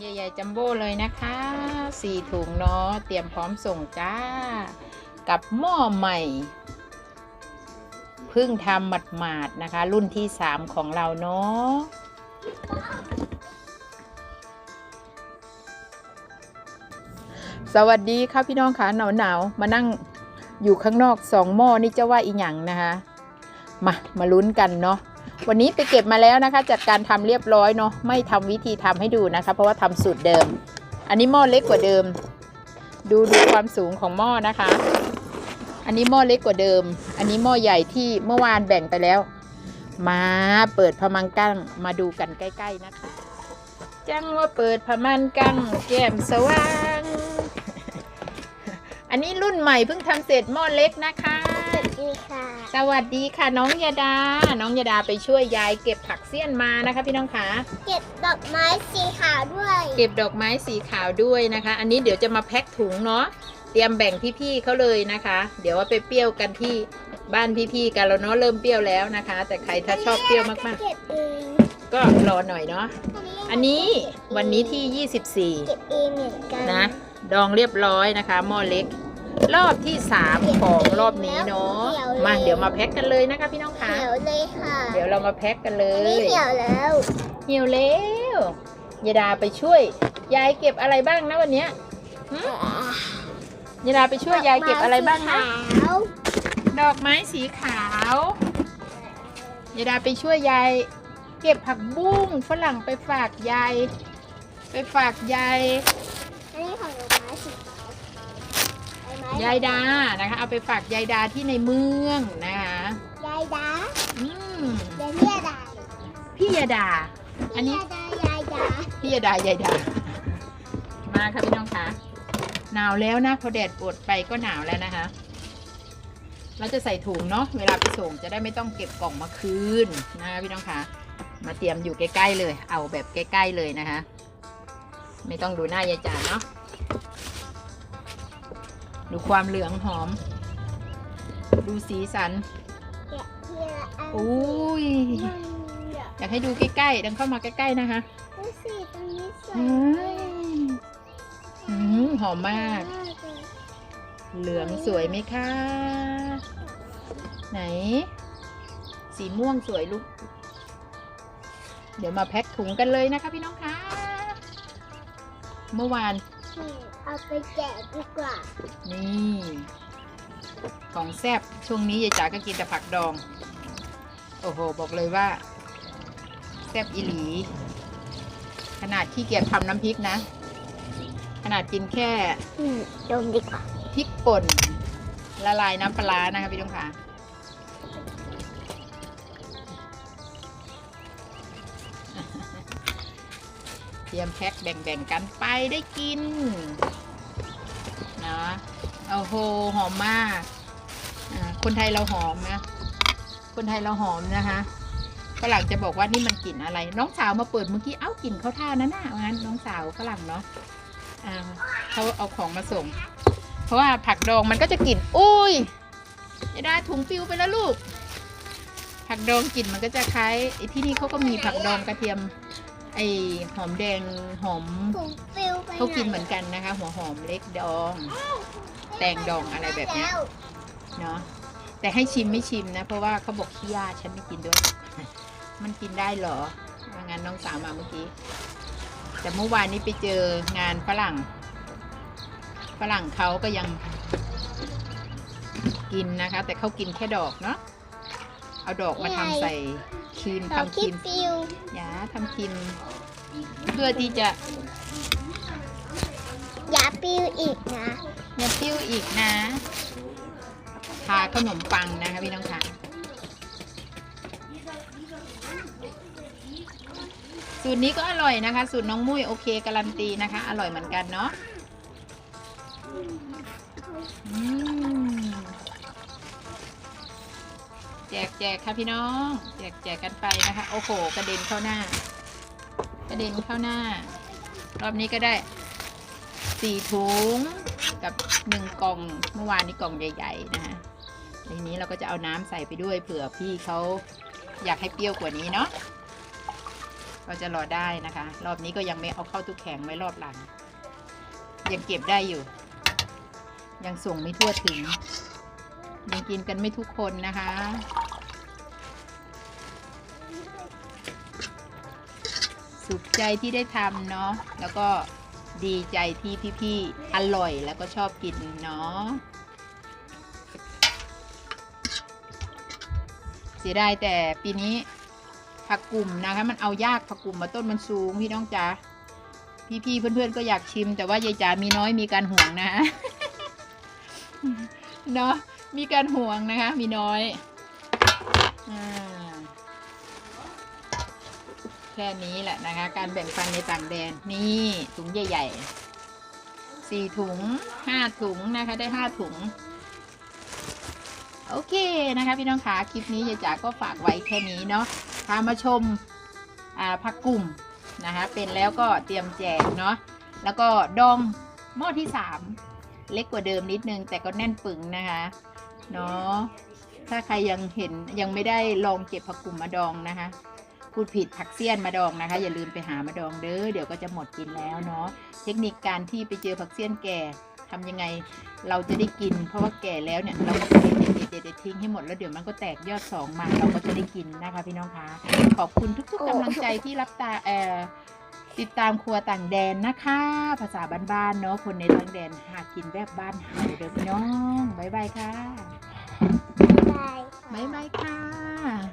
ใหญ่ๆจัมโบ้เลยนะคะสี่ถุงเนาะเตรียมพร้อมส่งจ้า กับหม้อใหม่เพิ่งทำหมาดๆนะคะ รุ่นที่3ของเราเนาะสวัสดีค่ะพี่น้องค่ะหนาวๆมานั่งอยู่ข้างนอกสองหม้อนี่จะว่าอีหยังนะคะ มามาลุ้นกันเนาะ วันนี้ไปเก็บมาแล้วนะคะจัดการทำเรียบร้อยเนาะไม่ทำวิธีทำให้ดูนะคะ เพราะว่าทำสูตรเดิม อันนี้หม้อเล็กกว่าเดิม ดูดูความสูงของหม้อนะคะ อันนี้หม้อเล็กกว่าเดิม อันนี้หม้อใหญ่ที่เมื่อวานแบ่งไปแล้ว มาเปิดพมังกั้งมาดูกันใกล้ ๆนะคะจังว่าเปิดพมันกั้งแก้มสว่าง อันนี้รุ่นใหม่เพิ่งทำเสร็จหม้อเล็กนะคะ สวัสดีค่ะ สวัสดีค่ะน้องยาดา น้องยาดาไปช่วยยายเก็บผักเสี้ยนมานะคะ พี่น้องคะเก็บดอกไม้สีขาวด้วย เก็บดอกไม้สีขาวด้วยนะคะ อันนี้เดี๋ยวจะมาแพ็คถุงเนาะ เตรียมแบ่งพี่ๆเขาเลยนะคะ เดี๋ยวว่าไปเปรี้ยวกันที่บ้านพี่ๆกันแล้วเนาะเริ่มเปรี้ยวแล้วนะคะ แต่ใครถ้าชอบเปรี้ยวมากเก็บเองๆ ก็รอหน่อยเนาะ อันนี้วันนี้ที่ เก็บเองเหมือนกัน 24 นะ ดองเรียบร้อยนะคะหม้อเล็ก รอบที่3ของรอบนี้เนาะมาเดี๋ยวมาแพ็คกันเลยนะคะพี่น้องคะเหี่ยวเลยค่ะ เดี๋ยวเรามาแพ็คกันเลอันนี้ยเหี่ยวแล้วเหี่ยวแล้วยายดาไปช่วย ยายเก็บอะไรบ้างนะวันเนี้ยหึยายดาไปช่วยยายเก็บอะไรบ้างนะขาวดอกไม้สีขาวยายดาไปช่วยยายเก็บผักบุ้งฝรั่งไปฝากยายไปฝากยายอันนี้ของดอกไม้สีขาวดอกไม้ ยายดานะคะ เอาไปฝากยายดาที่ในเมืองนะคะยายดาอืมยายเรียดาพี่ยาดา อันนี้ ยายดายายดาพี่ยาดายายดา มาค่ะพี่น้องคะหนาวแล้วนะพอแดดปวดไปก็หนาวแล้วนะคะ เราจะใส่ถุงเนาะเวลาไปส่งจะได้ไม่ต้องเก็บกล่องมาคืนนะคะพี่น้องคะมาเตรียมอยู่ใกล้ๆเลย เอาแบบใกล้ๆเลยนะคะ ไม่ต้องดูหน้ายายจานเนาะ ดูความเหลืองหอม ดูสีสันแกะทีละอันอุ้ยมันเดี๋ยวอยากให้ดูใกล้ๆ ดังเข้ามาใกล้ๆนะคะดูสิตรงนี้สวยอืมากมอืมหอมมาก เหลืองสวยไหมคะ ไหน สีม่วงสวยลูก เดี๋ยวมาแพ็คถุงกันเลยนะคะพี่น้องคะ เมื่อวานนี่ เอาไปแกะดีกว่า นี่ของแซบช่วงนี้ยายจ๋าก็กินแต่ผักดอง โอ้โห บอกเลยว่า แซบอีหลี ขนาดขี้เกียจทำน้ำพริกนะ ขนาดกินแค่อืมดมดีกว่า พริกป่น ละลายน้ำปลาร้านะคะพี่ต้องค่ะ เตรียมแพ็คแบ่งๆกันไปได้กินนะโอ้โหหอมมากคนไทยเราหอมนะ คนไทยเราหอมนะคะฝรั่งจะบอกว่านี่มันกลิ่นอะไร น้องสาวมาเปิดเมื่อกี้เอ้ากลิ่นเขาท่านั่นน่ะงั้นน้องสาวฝรั่งเนาะเขาเอาของมาส่ง เพราะว่าผักดองมันก็จะกลิ่นอุ้ยจะได้ถุงปิวไปแล้วลูก ผักดองกลิ่นมันก็จะคล้ายที่นี่เขาก็มีผักดองกระเทียม อหอมแดงหอมถุงฟิวไปเขากินเหมือนกันนะคะ หัวหอมเล็กดอง แตงดองอะไรแบบเนี้ยแล้วเนาะแต่ให้ชิมไม่ชิมนะ เพราะว่าเขาบอกขี้ยาฉันไม่กินด้วย มันกินได้เหรอว่างั้นน้องสาวมาเมื่อกี้ แต่เมื่อวานนี้ไปเจองานฝรั่ง ฝรั่งเขาก็ยังกินนะคะ แต่เขากินแค่ดอกเนาะเอาดอกมาทำใส่ครีมเราทำคคิรีดมฟิวอย่าทำครีม เพื่อที่จะอย่าฟิวอีกนะอย่าปิ้วอีกนะ ทาขนมปังนะคะพี่น้องค่ะ สูตรนี้ก็อร่อยนะคะ สูตรน้องมุ้ยโอเคการันตีนะคะ อร่อยเหมือนกันเนาะแจกแจกค่ะพี่น้อง แจกแจกกันไปนะคะ โอ้โห กระเด็นเข้าหน้า กระเด็นเข้าหน้า รอบนี้ก็ได้สี่ถุงกับหนึ่งกล่องเมื่อวานนี้กล่องใหญ่ ๆ นะคะทีนี้เราก็จะเอาน้ำใส่ไปด้วยเผื่อพี่เขาอยากให้เปรี้ยวกว่านี้เนาะก็จะรอได้นะคะ รอบนี้ก็ยังไม่เอาเข้าตู้แข็งไว้รอบหลัง ยังเก็บได้อยู่ ยังส่งไม่ทั่วถึงยังกินกันไม่ทุกคนนะคะ สุขใจที่ได้ทำเนาะแล้วก็ดีใจที่พี่ๆอร่อยแล้วก็ชอบกินเนาะเสียดายแต่ปีนี้ผักกลุ่มนะคะมันเอายากผักกลุ่มมาต้นมันสูงพี่น้องจ๋าพี่ๆเพื่อนๆก็อยากชิม แต่ว่ายายจ๋ามีน้อยมีการห่วงนะเนาะมีการห่วงนะคะ มีน้อยอ่า ค่นี้แหละนะคะ การแบ่งปันในต่างแดนนี่ถุงใหญ่ๆสี่ถุงห้าถุงนะคะได้ห้าถุง โอเคนะคะพี่น้องคะคลิปนี้ยายจ๋าก็ฝากไว้แค่นี้เนาะพามาชมผักกลุ่มนะคะเป็นแล้วก็เตรียมแจกเนาะแล้วก็ดองหม้อที่สามเล็กกว่าเดิมนิดนึงแต่ก็แน่นปึงนะคะเนาะถ้าใครยังเห็นยังไม่ได้ลองเก็บผักกลุ่มมาดองนะคะ พูดผิดผักเสี้ยนมาดองนะคะ อย่าลืมไปหามาดองเด้อเดี๋ยวก็จะหมดกินแล้วเนาะเทคนิคการที่ไปเจอผักเสี้ยนแก่ทำยังไงเราจะได้กิน เพราะว่าแก่แล้วเนี่ยเราก็เด็ดเด็ดเด็ดเด็ดทิ้งให้หมดแล้วเดี๋ยวมันก็แตกยอดสองมาเราก็จะได้กินนะคะพี่น้องคะขอบคุณทุกๆกำลังใจที่รับตาเอ่อติดตามครัวต่างแดนนะคะ ภาษาบ้านๆเนาะคนในต่างแดนหากินแบบบ้านเฮาเด้อพี่น้องบ๊ายบายค่ะบ๊ายบายค่ะบ๊ายบายค่ะ